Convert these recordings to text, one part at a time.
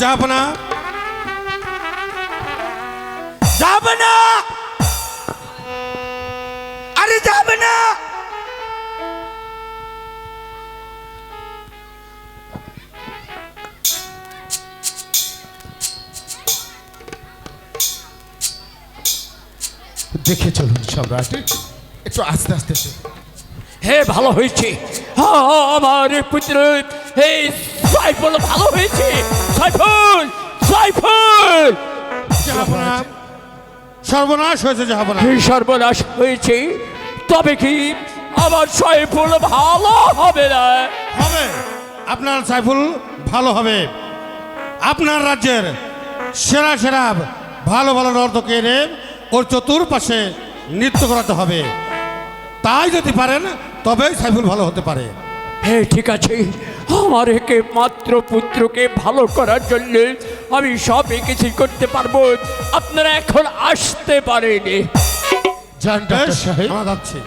যাব না যাব না আরে যাব না দেখে চলুন সম্রাট একটু আস্তে আস্তে। হে, ভালো হয়েছে। আমার পুত্র। হে ভালো হয়েছে। সাইফুল সাইফুল। সর্বনাশ হয়েছে হে সর্বনাশ হয়েছে? তবে কি আমার সাইফুল ভালো হবে না? হবে। আপনার সাইফুল ভালো হবে। আপনার রাজ্যের সেরা সেরা ভালো ভালো নর্তকে এনে ওর চতুর্পাশে নৃত্য করাতে হবে। তাই যদি পারেন তবেই সাইফুল ভালো হতে পারে। হে ঠিক আছে। আমার একে মাত্র পুত্রকে ভালো করার জন্য আমি সব কিছু করতে পারব। আপনারা এখন আসতে পারেনি। যান ডাক্তার সাহেব। আমরা যাচ্ছি।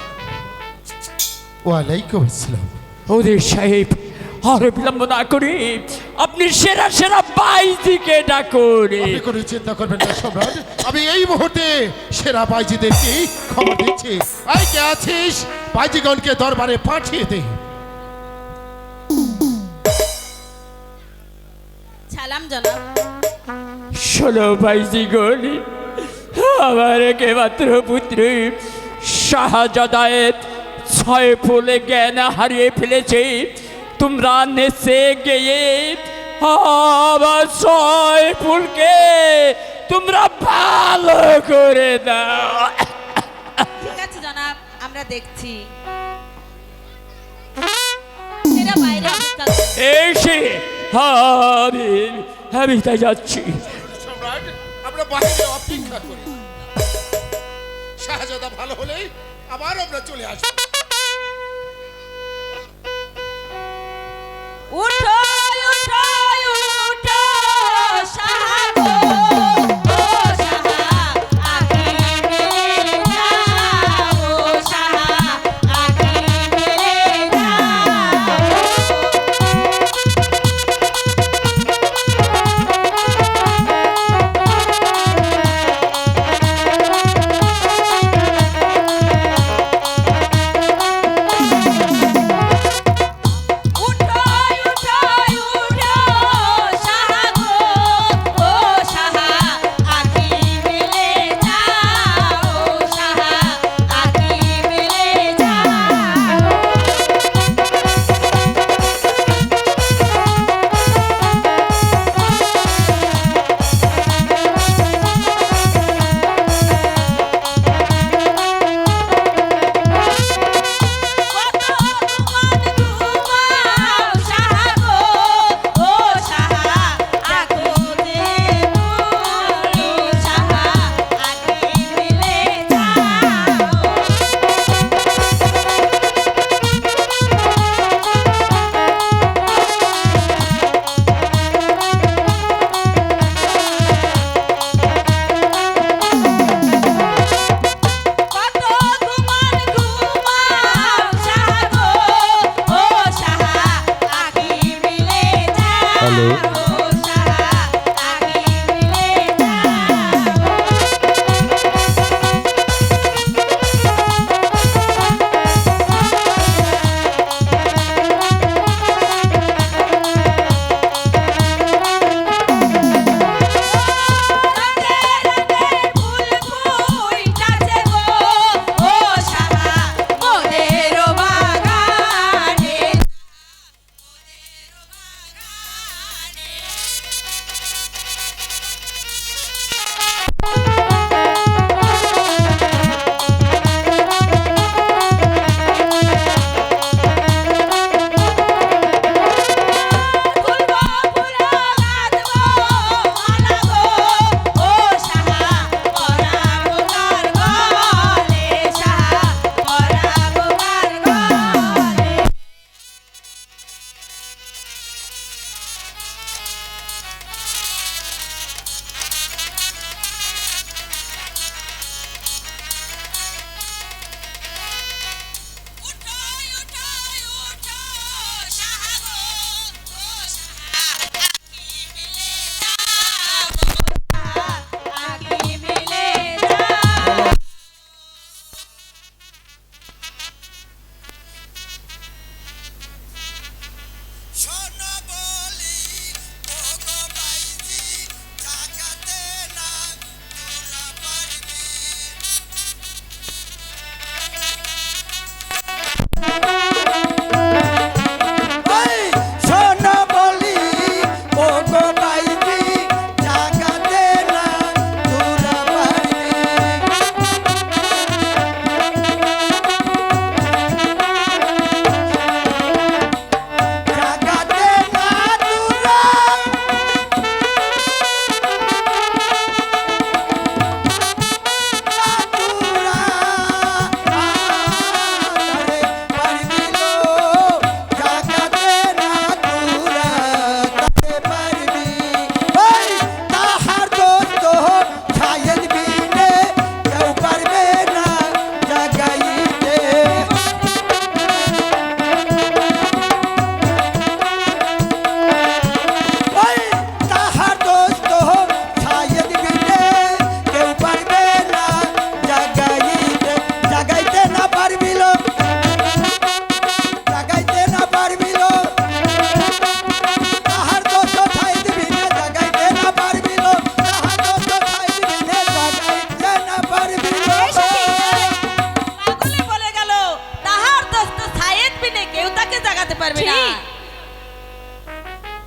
ওয়ালাইকুম আসসালাম। ওদের সাহেব আর বিলম্ব না করে আপনি সেরা সেরা বাইদিকে ডাকুন। আপনি কোনো চিন্তা করবেন না সম্রাট। আমি এই মুহূর্তে সেরা বাইজিদেরকে খবর দিচ্ছি। আই কে আছিস? বাইজিগণকে দরবারে পাঠিয়ে দে। সালাম জনাব ষোলো বাইজি গলি আমার একে মাত্র পুত্র শাহজাদায়ের ছয় ফুলে জ্ঞান হারিয়ে ফেলেছে। তোমরা নেচে গিয়ে আমার ছয় ফুলকে তোমরা ভালো করে দাও। ঠিক আছে জনাব আমরা দেখছি। বাইরে অপেক্ষা এসে আমি তাই যাচ্ছি। সম্রাট আমরা বাইরে অপেক্ষা করি শাহজাদা ভালো হলেই আবার আমরা চলে আসব। উঠো!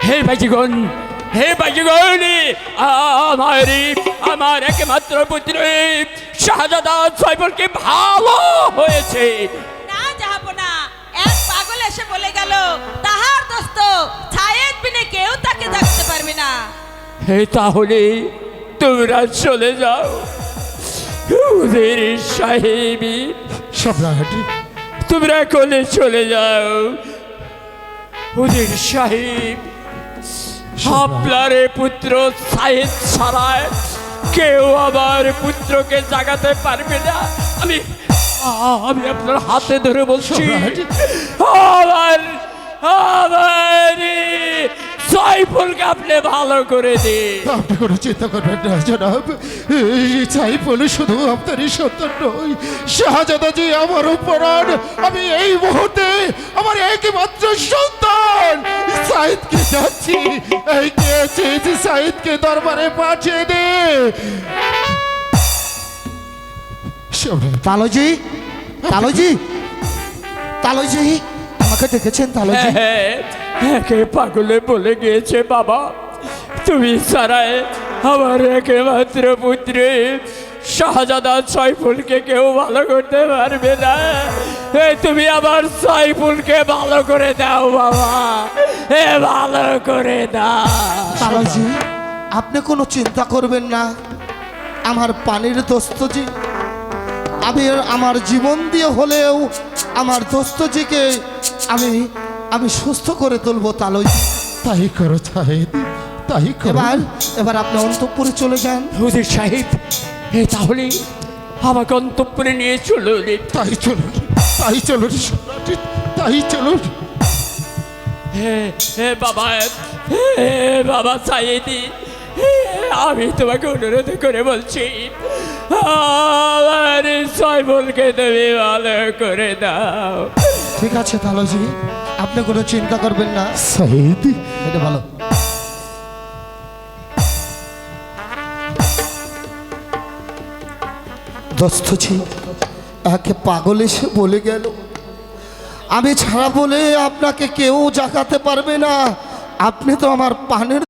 হে ভাইজিগণ হে ভাইজিগণ আমার আমার একমাত্র পুত্র শাহজাদা সাইফুলকে ভালো হয়েছে। না যাব না এক পাগল এসে বলে গেল তাহার দোস্ত ছায়েদ বিনে কেউ তাকে থাকতে পারবে না। হে তাহলে তোমরা চলে যাও। ওদের সাহেবী সম্রাট তোমরা কোলে চলে যাও। ওদের সাহেব এ পুত্র সাহেব ছাড়ায়। কেউ আবার পুত্রকে জাগাতে পারবে না। আমি আমি আপনার হাতে ধরে বলছি। আমার আমার সাইফুলকে আপনি ভালো করে দিন। আপনি কোনো চিন্তা করবেন না জনাব। এই সাইফুল শুধু আপনারই সন্তান নয়। শাহজাদা যে আমার উপরান আমি এই মুহূর্তে আমার একমাত্র সন্তান। সাইদকে যাচ্ছি। এই কে আছে যে সাইদকে দরবারে পাঠিয়ে দে। তালজি তালজি তালজি। আমাকে ডেকেছেন তাহলে হ্যাঁ, একে পাগলে বলে গিয়েছে বাবা। তুমি ছাড়াই আমার একমাত্র পুত্রে। শাহজাদা সাইফুলকে কেউ ভালো করতে পারবে না। তুমি আমার সাইফুলকে ভালো করে দাও বাবা। এ ভালো করে দাও। আপনি কোনো চিন্তা করবেন না। আমার পানির দোস্তজি আমি আমার জীবন দিয়ে হলেও আমার দোস্তজিকে আমি আমি সুস্থ করে তুলবো তালজি তাই করো সাহেদ তাই করো। এবার এবার আপনি অন্তপুরে চলে যান। হুজুর সাহেব এ তাহলে আমাকে অন্তপুরে নিয়ে চলুন তাই চলুন তাই চলুন তাই চলুন। হে হে বাবা হে বাবা সাইদি আমি তোমাকে অনুরোধ করে বলছি আমার সাইবলকে তুমি ভালো করে দাও। ঠিক আছে তালজি আপনি কোনো চিন্তা করবেন না। সাহেদ এটা ভালো। দোস্তজি একে পাগল এসে বলে গেল আমি ছাড়া বলে আপনাকে কেউ জাগাতে পারবে না। আপনি তো আমার পানের